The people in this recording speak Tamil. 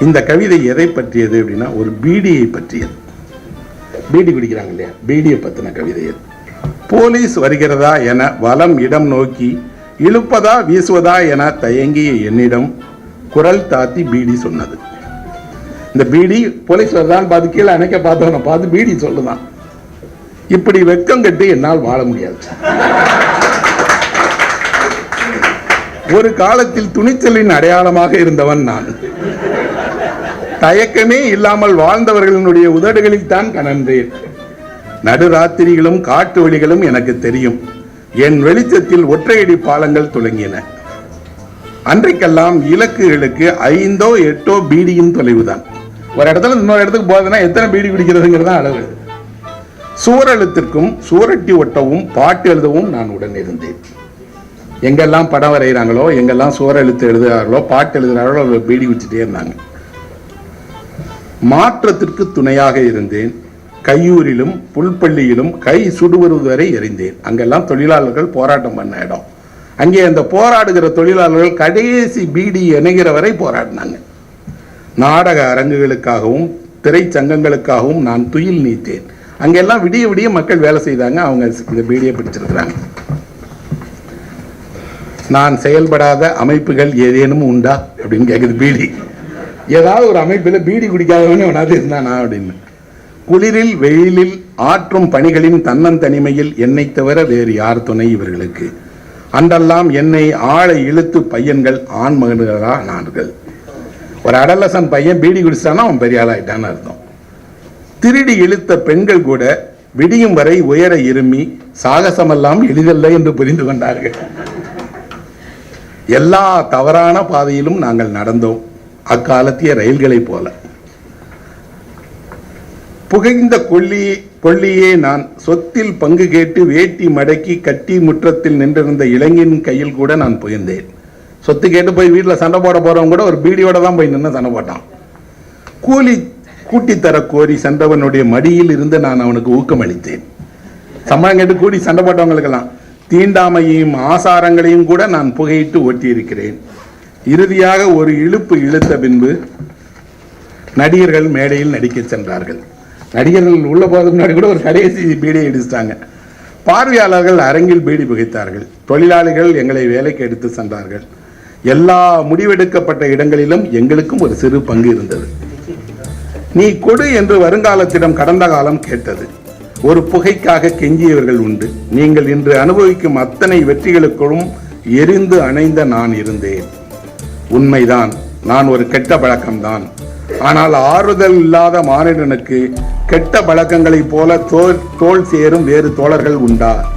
இந்த கவிதை எதை பற்றியது அப்படின்னா ஒரு பீடியை பற்றியது. பீடி குடிக்கிறாங்க இல்லையா? பீடியை பற்றின கவிதை அது. போலீஸ் வருகிறதா என வலம் இடம் நோக்கி இழுப்பதா வீசுவதா என தயங்கிய என்னிடம் குரல் தாத்தி பீடி சொன்னது. இந்த பீடி போலீஸ் வருதான்னு பார்த்து கீழே அணைக்க பார்த்தவனை பார்த்து பீடி சொல்லுதான். இப்படி வெக்கம் கட்டி என்னால் வாழ முடியாது. ஒரு காலத்தில் துணிச்சலின் அடையாளமாக இருந்தவன் நான். தயக்கமே இல்லாமல் வாழ்ந்தவர்களினுடைய உதடுகளில் தான் கணன்றேன் நடுராத்திரிகளும் காட்டு வழிகளும் எனக்கு தெரியும். என் வெளிச்சத்தில் ஒற்றையடி பாலங்கள் துளங்கின அன்றைக்கெல்லாம் இலக்குகளுக்கு ஐந்தோ எட்டோ பீடியின் தொலைவுதான். ஒரு இடத்துல இன்னொரு இடத்துக்கு போகுதுன்னா எத்தனை பீடி பிடிக்கிறதுங்கிறது தான் அளவு. சூரழுத்திற்கும் சூரட்டி ஒட்டவும் பாட்டு எழுதவும் நான் உடன் இருந்தேன். எங்கெல்லாம் படம் வரைகிறாங்களோ எங்கெல்லாம் சூரழுத்து எழுதுகிறார்களோ பாட்டு எழுதுகிறார்களோ அவர்கள் பீடி வச்சுட்டே இருந்தாங்க. மாற்றத்திற்கு துணையாக இருந்தேன். கையூரிலும் புல்பள்ளியிலும் கை சுடுவது வரை எறிந்தேன் அங்கெல்லாம் தொழிலாளர்கள் போராட்டம் பண்ண இடம். அங்கே அந்த போராடுகிற தொழிலாளர்கள் கடைசி பீடி இணைகிற வரை போராடினாங்க. நாடக அரங்குகளுக்காகவும் திரைச்சங்கங்களுக்காகவும் நான் துயில் நீத்தேன். அங்கெல்லாம் விடிய விடிய மக்கள் வேலை செய்தாங்க. அவங்க இந்த பீடியை பிடிச்சிருக்கிறாங்க. நான் செயல்படாத அமைப்புகள் ஏதேனும் உண்டா? அப்படின்னு கேட்குது பீடி. ஏதாவது ஒரு அமைப்பில் பீடி குடிக்காதவனே அவனாவது இருந்தானா அப்படின்னு. குளிரில் வெயிலில் ஆற்றும் பணிகளின் தன்னந்தனிமையில் என்னை தவிர வேறு யார் துணை இவர்களுக்கு? அன்றெல்லாம் என்னை ஆளை இழுத்து பையன்கள் ஆண் மகன்களா நான்கள் ஒரு அடலசன் பையன் பீடி குடிச்சானா அவன் பெரிய ஆளாயிட்டான்னு அர்த்தம். திருடி இழுத்த பெண்கள் கூட விடியும் வரை உயர இருமி சாகசமெல்லாம் எளிதல்ல என்று புரிந்து கொண்டார்கள். எல்லா தவறான பாதையிலும் நாங்கள் நடந்தோம் அக்காலத்திய ரயில்களைப் போல. புகைந்த கொல்லி கொல்லியே நான் சொத்தில் பங்கு கேட்டு வேட்டி மடக்கி கட்டி முற்றத்தில் நின்றிருந்த இளைஞன் கையில் கூட நான் புகுந்தேன். சொத்து கேட்டு போய் வீட்டில் சண்டை போட போகிறவங்க கூட ஒரு பீடியோட தான் போய் நின்று சண்டை போட்டான். கூலி கூட்டித்தர கோரி சென்றவனுடைய மடியில் இருந்து நான் அவனுக்கு ஊக்கம் அளித்தேன் சம்பளம் கேட்டு கூடி சண்டை போட்டவங்களுக்கெல்லாம் தீண்டாமையையும் ஆசாரங்களையும் கூட நான் புகையிட்டு ஒட்டியிருக்கிறேன். இறுதியாக ஒரு இழுப்பு இழுத்த பின்பு நடிகர்கள் மேடையில் நடிக்க சென்றார்கள். நடிகர்கள் உள்ள போது முன்னாடி கூட ஒரு கடைசி பீடியை இடிச்சிட்டாங்க. பார்வையாளர்கள் அரங்கில் பீடி புகைத்தார்கள். தொழிலாளிகள் எங்களை வேலைக்கு எடுத்து சென்றார்கள். எல்லா முடிவெடுக்கப்பட்ட இடங்களிலும் எங்களுக்கும் ஒரு சிறு பங்கு இருந்தது. நீ கொடு என்று வருங்காலத்திடம் கடந்த காலம் கேட்டது. ஒரு புகைக்காக கெஞ்சியவர்கள் உண்டு. நீங்கள் இன்று அனுபவிக்கும் அத்தனை வெற்றிகளுக்குள்ளும் எரிந்து அணைந்த நான் இருந்தேன். உண்மைதான் நான் ஒரு கெட்ட பழக்கம்தான். ஆனால் ஆறுதல் இல்லாத மானிடனுக்கு கெட்ட பழக்கங்களைப் போல தோல் தோல் சேரும் வேறு தோழர்கள் உண்டா?